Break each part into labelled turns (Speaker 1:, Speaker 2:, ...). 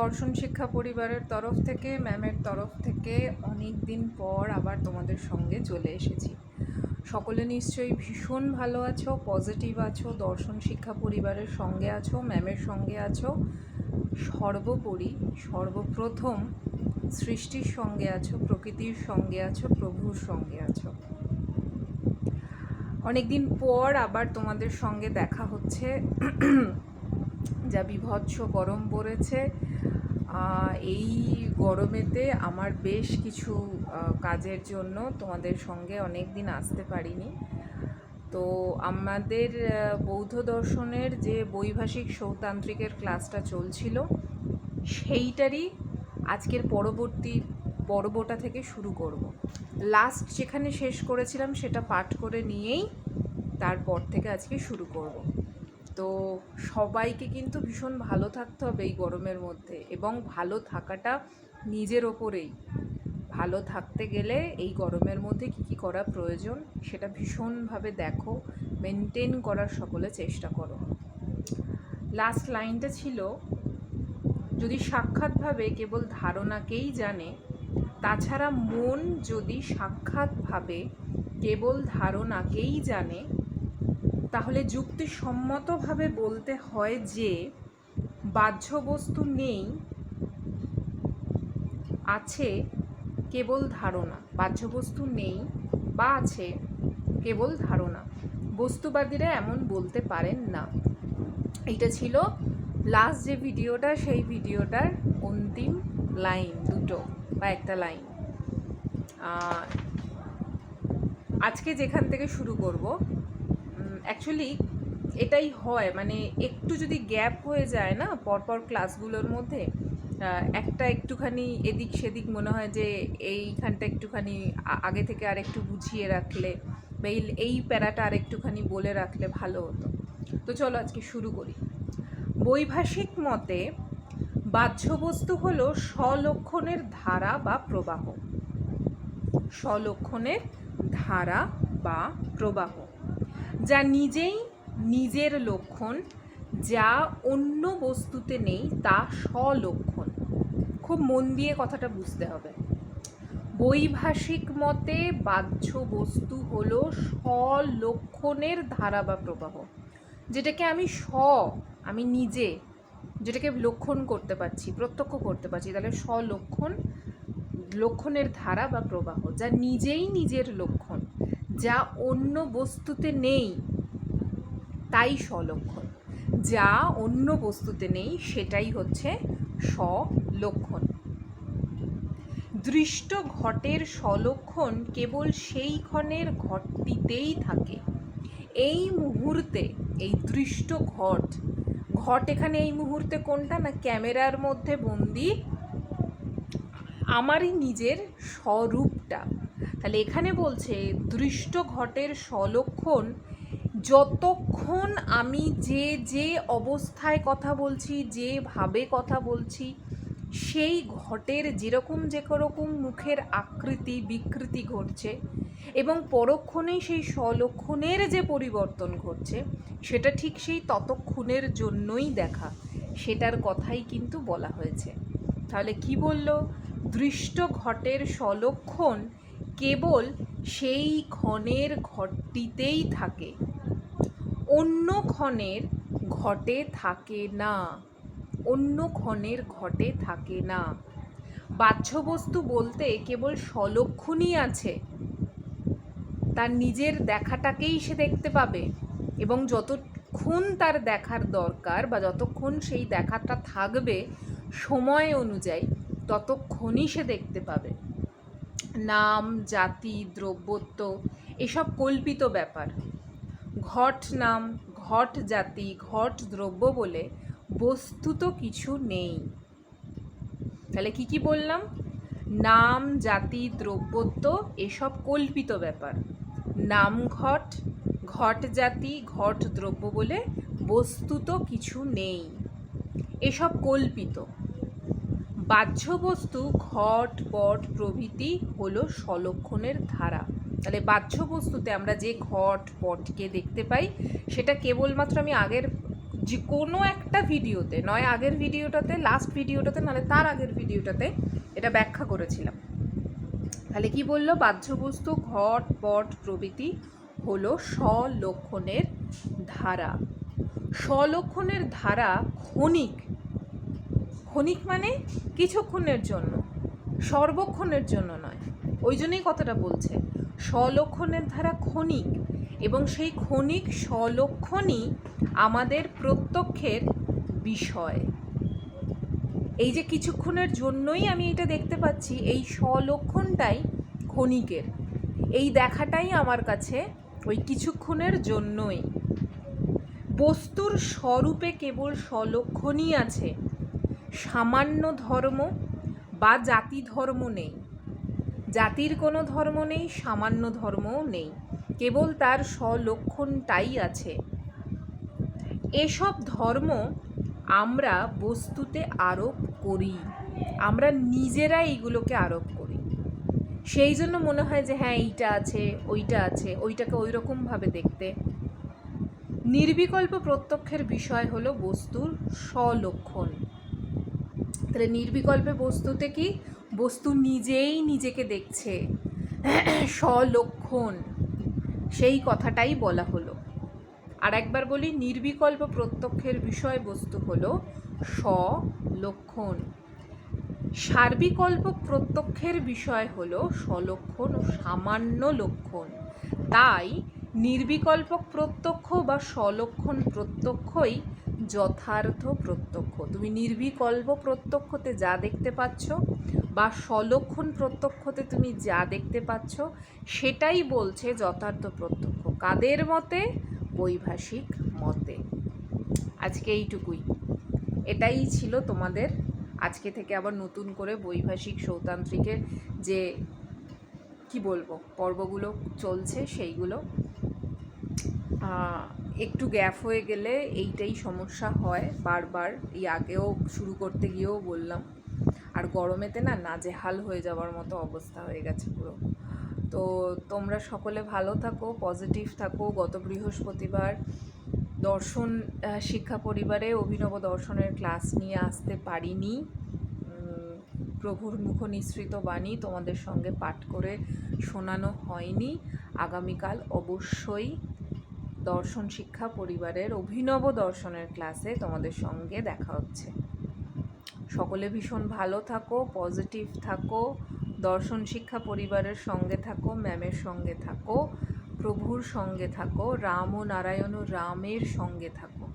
Speaker 1: দর্শন শিক্ষা পরিবারের তরফ থেকে, ম্যামের তরফ থেকে অনেক দিন পর আবার তোমাদের সঙ্গে চলে এসেছি। সকলে নিশ্চয়ই ভীষণ ভালো আছো, পজিটিভ আছো, দর্শন শিক্ষা পরিবারের সঙ্গে আছো, ম্যামের সঙ্গে আছো। সর্বোপরি, সর্বপ্রথম সৃষ্টির সঙ্গে আছো, প্রকৃতির সঙ্গে আছো, প্রভুর সঙ্গে আছো। অনেকদিন পর আবার তোমাদের সঙ্গে দেখা হচ্ছে। যা বিভৎস গরম পড়েছে। এই গরমেতে আমার বেশ কিছু কাজের জন্য তোমাদের সঙ্গে অনেক দিন আসতে পারিনি। তো আমাদের বৌদ্ধ দর্শনের যে বৈভাষিক সৌতান্ত্রিকের ক্লাসটা চলছিল, সেইটারই আজকের পরবর্তী পর্বটা থেকে শুরু করব। লাস্ট যেখানে শেষ করেছিলাম সেটা পাঠ করে নিয়েই তারপর থেকে আজকে শুরু করব। তো সবাইকে কিন্তু ভীষণ ভালো থাকতে হবে এই গরমের মধ্যে এবং ভালো থাকাটা নিজের ওপরেই। ভালো থাকতে গেলে এই গরমের মধ্যে কী কী করা প্রয়োজন সেটা ভীষণভাবে দেখো মেনটেন করার সকলে চেষ্টা করো। লাস্ট লাইনটা ছিল, যদি সাক্ষাৎভাবে কেবল ধারণাকেই জানে, তাছাড়া মন যদি সাক্ষাৎভাবে কেবল ধারণাকেই জানে তাহলে যুক্তিসম্মতভাবে বলতে হয় যে বাহ্য বস্তু নেই, আছে কেবল ধারণা। বাহ্য বস্তু নেই বা আছে কেবল ধারণা। বস্তুবাদীরা এমন বলতে পারেন না। এটা ছিল লাস্ট যে ভিডিওটা, সেই ভিডিওটার অন্তিম লাইন, দুটো বা একটা লাইন। আজকে যেখান থেকে শুরু করব অ্যাকচুয়ালি এটাই হয় মানে একটু যদি গ্যাপ হয়ে যায় না পরপর ক্লাসগুলোর মধ্যে একটা একটুখানি এদিক সেদিক মনে হয় যে এইখানটা একটুখানি আগে থেকে আর একটু বুঝিয়ে রাখলে বা এই প্যারাটা আর একটুখানি বলে রাখলে ভালো হতো। তো চলো আজকে শুরু করি। বৈভাষিক মতে বাহ্যবস্তু হলো স্বলক্ষণের ধারা বা প্রবাহ। স্বলক্ষণের ধারা বা প্রবাহ। যা নিজেই নিজের লক্ষণ, যা অন্য বস্তুতে নেই তা স্বলক্ষণ। খুব মন দিয়ে কথাটা বুঝতে হবে। বৈভাষিক মতে বাহ্য বস্তু হলো স্বলক্ষণের ধারা বা প্রবাহ। যেটাকে আমি স্ব, আমি নিজে, যেটাকে লক্ষণ করতে পারছি, প্রত্যক্ষ করতে পারছি, তাহলে স্বলক্ষণ, লক্ষণের ধারা বা প্রবাহ, যা নিজেই নিজের লক্ষণ। যা অন্য বস্তুতে নেই, তাই স্বলক্ষণ। যা অন্য বস্তুতে নেই, সেটাই হচ্ছে স্বলক্ষণ। দৃষ্ট ঘটের স্বলক্ষণ কেবল সেই ক্ষণের ঘটটিতেই থাকে। এই মুহূর্তে, এই দৃষ্ট ঘট ঘট এখানে এই মুহূর্তে কোনটা না ক্যামেরার মধ্যে বন্দি? আমারই নিজের স্বরূপটা। তাহলে এখানে বলছে, দৃষ্ট ঘটের স্বলক্ষণ যতক্ষণ আমি যে যে অবস্থায় কথা বলছি যেভাবে কথা বলছি, সেই ঘটের যেরকম যে রকম মুখের আকৃতি, বিকৃতি ঘটছে এবং পরক্ষণেই সেই স্বলক্ষণের যে পরিবর্তন ঘটছে, সেটা ঠিক সেই ততক্ষণের জন্যই দেখা। সেটার কথাই কিন্তু বলা হয়েছে। তাহলে কি বলল? দৃষ্ট ঘটের স্বলক্ষণ কেবল সেই ক্ষণের ঘটটিতেই থাকে। অন্য ক্ষণের ঘটে থাকে না। অন্য ক্ষণের ঘটে থাকে না। বাহ্যবস্তু বলতে কেবল স্বলক্ষণই আছে। তার নিজের দেখাটাকেই সে দেখতে পাবে এবং যতক্ষণ তার দেখার দরকার বা যতক্ষণ সেই দেখাটা থাকবে সময় অনুযায়ী ততক্ষণই সে দেখতে পাবে। নাম, জাতি, দ্রব্যত্ব, এসব কল্পিত ব্যাপার। ঘট নাম, ঘট জাতি, ঘট দ্রব্য বলে বস্তুত কিছু নেই। তাহলে কি কি বললাম? নাম, জাতি, দ্রব্যত্ব, এসব কল্পিত ব্যাপার। নাম ঘট ঘট জাতি, ঘট দ্রব্য বলে বস্তুত কিছু নেই। এসব কল্পিত। বাহ্য বস্তু ঘট, পট প্রভৃতি হলো স্বলক্ষণের ধারা। তাহলে বাহ্য বস্তুতে আমরা যে ঘট, পটকে দেখতে পাই, সেটা কেবলমাত্র আমি আগের যে কোনো একটা ভিডিওতে, নয় আগের ভিডিওটাতে লাস্ট ভিডিওটাতে, নাহলে তার আগের ভিডিওটাতে এটা ব্যাখ্যা করেছিলাম। তাহলে কি বলল? বাহ্যবস্তু, ঘট, পট প্রভৃতি হলো স্বলক্ষণের ধারা। স্বলক্ষণের ধারা ক্ষণিক ক্ষণিক মানে কিছুক্ষণের জন্য, সর্বক্ষণের জন্য নয়। ওই জন্যই কথাটা বলছে, স্বলক্ষণের ধারা ক্ষণিক এবং সেই ক্ষণিক স্বলক্ষণই আমাদের প্রত্যক্ষের বিষয়। এই যে কিছুক্ষণের জন্যই আমি এটা দেখতে পাচ্ছি, এই স্বলক্ষণটাই ক্ষণিকের। এই দেখাটাই আমার কাছে ওই কিছুক্ষণের জন্যই। বস্তুর স্বরূপে কেবল স্বলক্ষণই আছে সামান্য ধর্ম বা জাতি ধর্ম নেই। জাতির কোনো ধর্ম নেই, সামান্য ধর্মও নেই। কেবল তার স্বলক্ষণটাই আছে। এসব ধর্ম আমরা বস্তুতে আরোপ করি। আমরা নিজেরা এইগুলোকে আরোপ করি। সেই জন্য মনে হয় যে হ্যাঁ এইটা আছে, ওইটা আছে, ওইটাকে ওই রকমভাবে দেখতে। নির্বিকল্প প্রত্যক্ষের বিষয় হলো বস্তুর স্বলক্ষণ। তাহলে নির্বিকল্পে বস্তুতে কি? বস্তু নিজেই নিজেকে দেখছে। স্বলক্ষণ। সেই কথাটাই বলা হলো। আর একবার বলি, নির্বিকল্প প্রত্যক্ষের বিষয়বস্তু হলো স্বলক্ষণ। সার্বিকল্প প্রত্যক্ষের বিষয় হলো স্বলক্ষণ ও সামান্য লক্ষণ। তাই নির্বিকল্প প্রত্যক্ষ বা স্বলক্ষণ প্রত্যক্ষই যথার্থ প্রত্যক্ষ। তুমি নির্বিকল্প প্রত্যক্ষতে যা দেখতে পাচ্ছ বা স্বলক্ষণ প্রত্যক্ষতে তুমি যা দেখতে পাচ্ছ, সেটাই বলছে যথার্থ প্রত্যক্ষ। কাদের মতে? বৈভাষিক মতে। আজকে এইটুকুই। এটাই ছিল তোমাদের আজকে থেকে আবার নতুন করে বৈভাষিক সৌতান্ত্রিকের যে, কি বলব, পর্বগুলো চলছে সেইগুলো। একটু গ্যাপ হয়ে গেলে এইটাই সমস্যা হয় বারবার। এই আগেও শুরু করতে গিয়েও বললাম। আর গরমেতে না নাজেহাল হয়ে যাওয়ার মতো অবস্থা হয়ে গেছে পুরো। তো তোমরা সকলে ভালো থাকো পজিটিভ থাকো। গত বৃহস্পতিবার দর্শন শিক্ষা পরিবারে অভিনব দর্শনের ক্লাস নিয়ে আসতে পারিনি। প্রভুর মুখ নিঃসৃত বাণী তোমাদের সঙ্গে পাঠ করে শোনানো হয়নি। আগামীকাল অবশ্যই দর্শন শিক্ষা পরিবারের অভিনব দর্শনের ক্লাসে তোমাদের সঙ্গে দেখা হচ্ছে। সকলে ভীষণ ভালো থাকো পজিটিভ থাকো, দর্শন শিক্ষা পরিবারের সঙ্গে থাকো ম্যামের সঙ্গে থাকো, প্রভুর সঙ্গে থাকো রাম ও নারায়ণ ও রামের সঙ্গে থাকো।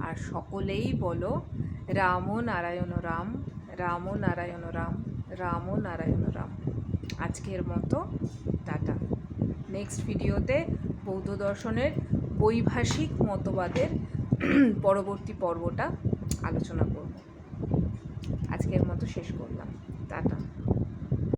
Speaker 1: আর সকলেই বলো রাম ও নারায়ণ রাম রাম ও নারায়ণ রাম রাম ও নারায়ণ রাম। আজকের মতো, টাটা। নেক্সট ভিডিওতে বৌদ্ধ দর্শনের বৈভাষিক মতবাদের পরবর্তী পর্বটা আলোচনা করব। আজকের মতো শেষ করলাম। টাটা।